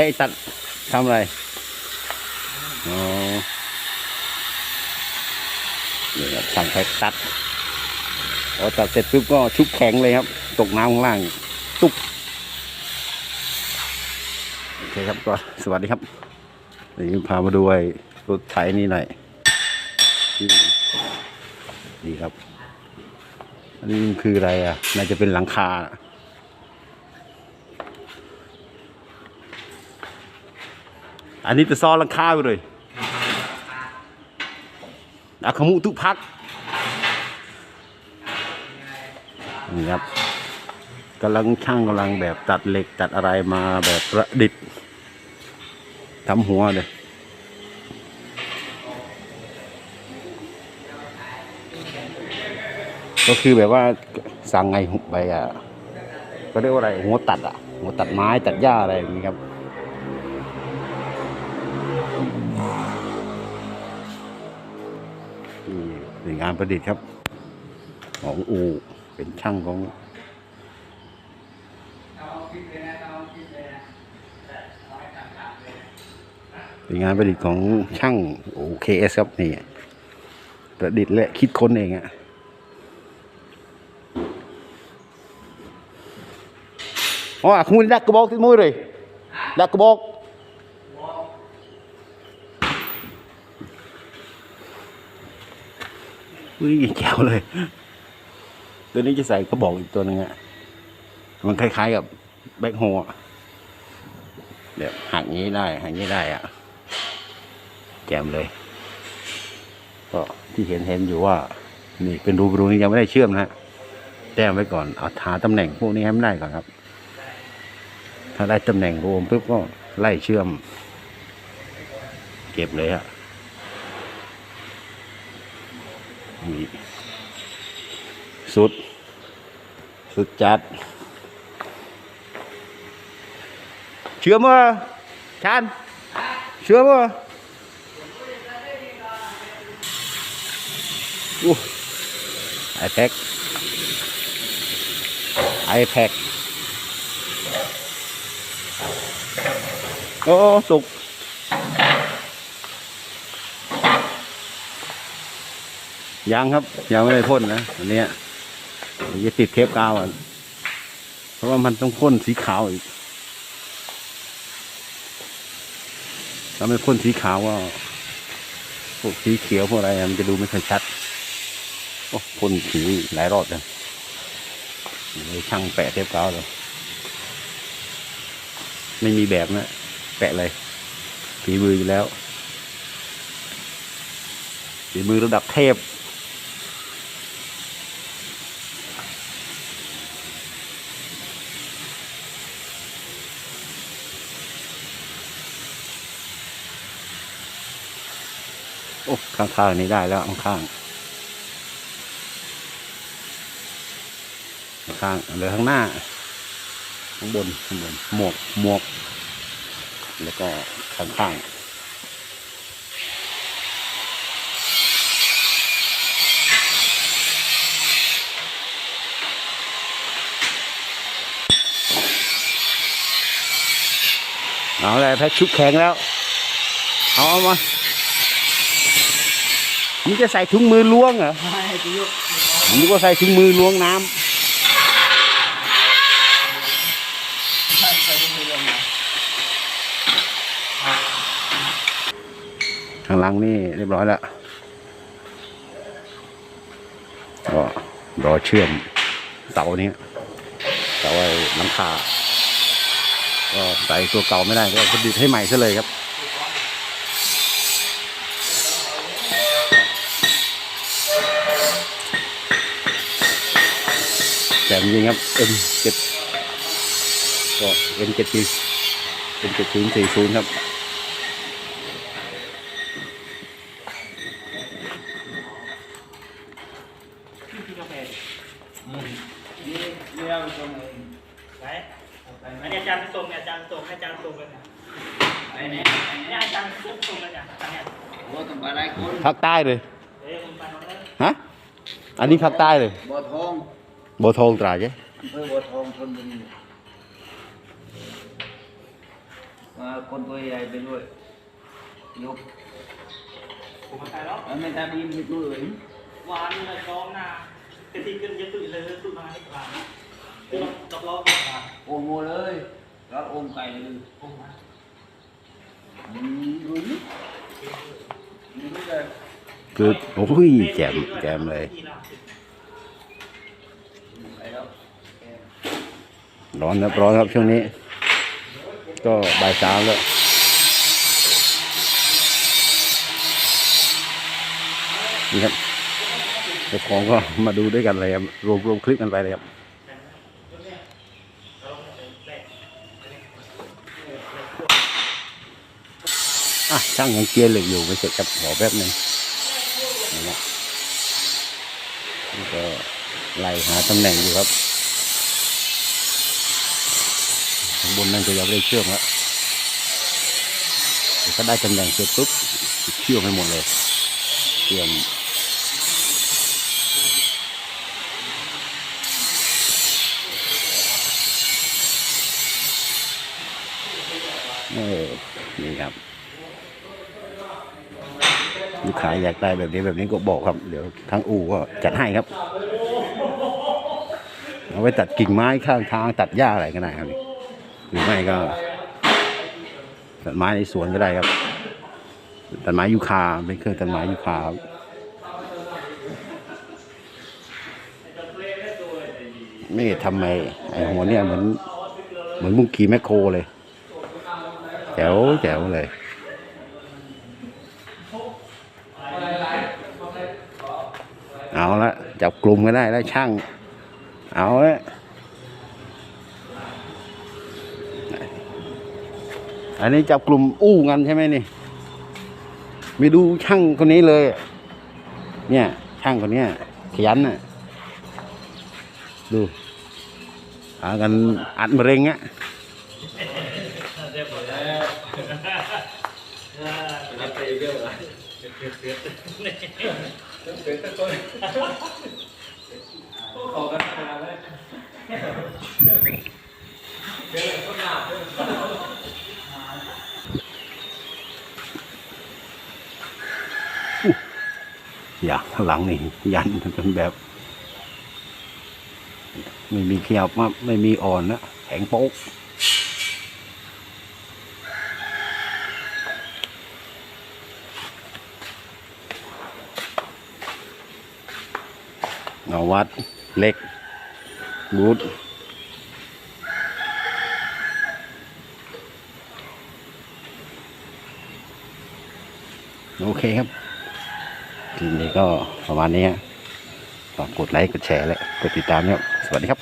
ช้ตัดทำอะไรอ๋อนี่ครับช่างแพ็กตัดพอตัดเสร็จปุ๊บก็ชุบแข็งเลยครับ ตกน้ำข้างล่าง ตุ๊บโอเคครับก็สวัสดีครับเดี๋ยวนี้พามาดูไอ้รถไถนี่หน่อยนี่ดีครับอันนี้คืออะไรอะน่าจะเป็นหลังคา อันนี้จะซ้อลังคาไปเลยอาขมุทุพักนี่ครับกำลังช่างกำลังแบบตัดเหล็กตัดอะไรมาแบบประดิษฐ์ทำหัวเลยก็คือแบบว่าสั่งไงไปอะ ก็เรียกว่าอะไรหัวตัดอะ หัวตัดไม้ตัดหญ้าอะไรอย่างนี้ครับ งานประดิษฐ์ครับ ของอูเป็นช่างของเป็นงานประดิษฐ์ของช่างโอเคเอสครับนี่ประดิษฐ์และคิดค้นเองอะอ๋อคุณดักกระบอกที่มือเลยดักกระบอก อุ้ยแจ๋วเลย ตัวนี้จะใส่กระบอกอีกตัวหนึ่งอะมันคล้ายๆกับแบ็คโฮอะแบบหักงี้ได้หักงี้ได้อะแจ่มเลย ก็ที่เห็นเห็นอยู่ว่า นี่เป็นรูรูนี้ยังไม่ได้เชื่อมนะฮะแต้มไว้ก่อนเอาหาตำแหน่งพวกนี้ให้มันได้ก่อนครับ ถ้าได้ตำแหน่งรวมปุ๊บก็ไล่เชื่อม เก็บเลยฮะ นี่ สุด สุดจัด เชื่อมั้ยชานเชื่อมั้ยอู้ไอแพ็กไอแพ็กโอ้ สุก ยังครับ ยังไม่ได้พ่นนะอันนี้ยจะติดเทปกาวอะเพราะว่ามันต้องพ่นสีขาวอีกถ้าไม่พ่นสีขาวก็พวกสีเขียวพวกอะไรมันจะดูไม่ค่อยชัดโอ้พ่นสีหลายรอบเลยเลยช่างแปะเทปกาวเลยไม่มีแบบนะแปะเลยฝีมืออยู่แล้วฝีมือระดับเทพ โอ้ข้างๆนี้ได้แล้วข้างๆข้างเหลือข้างหน้า ข้างบนข้างบนหมวกหมวก แล้วก็ข้างๆเอาอะไรแพ็คชุบแข็งแล้ว เอาเอามา มึงจะใส่ถุงมือล้วงเหรอไม่จะยกผมนึกว่าใส่ถุงมือล้วงน้ำใส่ใส่มือลงมาข้างหลังนี่เรียบร้อยแล้วก็รอเชื่อมเสานี้เสาไอ้หลังคาก็ใส่ตัวเก่าไม่ได้ก็ผลิตให้ใหม่ซะเลยครับ แต่จริงๆครับ M เจ็ดก็ M เจ็ดปีเ M เจ็ดศูนย์สี่ศูนย์ครับพี่กาแฟนี่เลี้ยวตรงไหนไหนอันนี้อาจารย์ส่งเนี่ยอาจารย์ส่งให้อาจารย์ส่งเลยเนี่ยไปไหนไปไหนเนี่ยอาจารย์ส่งส่งเลยเนี่ยอันเนี้ยโอ้ต้องไปหลายคนภาคใต้เลยเอ้ยผมไปน้องเลยฮะอันนี้ภาคใต้เลยบัวทองโบวทองตราดใช่อำเภอบัวทองชลบุรีโมาคนตัวใหญ่ไปด้วยยกผมมาใส่แล้วแล้วไม่ได้บินไปด้วยวานนี่เลยซ้อมหน้าจะทิ้งกันเยอะตุ้ยเลยตุ้ยมาให้กลางเดี๋ยวเราล้อกันมาโอมโมเลยรับโอมไก่เลยโอ้มาอืมดูนี่ดูนี่เลย คือโอ้ยแจ่มแจ่มเลยไปแล้ว ร้อนครับร้อนครับช่วงนี้ ก็บ่ายสามแล้วนี่ครับเจ้าของก็มาดูด้วยกันเลยครับรวมรวมคลิปกันไปเลยครับอะช่างยังเกียร์เหล็กอยู่ไม่เสร็จครับขอแป๊บนึงนี่นะนี่ก็ไล่หาตำแหน่งอยู่ครับ ข้างบนนั่นก็ยังไม่ได้เชื่อมแล้วเดี๋ยวก็ได้ตำแหน่งเสร็จปุ๊บเชื่อมให้หมดเลยเชื่อมเออนี่ครับ ลูกค้าอยากได้แบบนี้แบบนี้ก็บอกครับ เดี๋ยวทางอู่ก็จัดให้ครับ เอาไว้ตัดกิ่งไม้ข้างทางตัดหญ้าอะไรก็ได้ครับนี่ หรือไม่ก็ตัดไม้ในสวนก็ได้ครับตัดไม้ยูคาเป็นเครื่องตัดไม้ยูคาครับไม่ทำไมไอหัวเนี่ยเหมือนเหมือนมุงขี่แมคโครเลยแจ๋วแจ๋วเลยเอาละจับกลุ่มก็ได้แล้วช่าง เอาละ อันนี้จับกลุ่มอู้กันใช่ไหมนี่ไม่ดูช่างคนนี้เลย เนี่ย ช่างคนเนี้ยขยันน่ะ ดูหากันอัดมะเร็งอะเรียบร้อยแล้วรับไปเรื่อยเลยออกกันมาเลย อย่างหลังนี่ยันเป็นแบบ ไม่มีเขียบมาไม่มีอ่อนนะแข็งโป๊กเอาวัดเล็กบูทโอเคครับ คลิปนี้ก็ประมาณนี้ฮะฝากกดไลค์ กดแชร์และกดติดตามเนี่ยสวัสดีครับ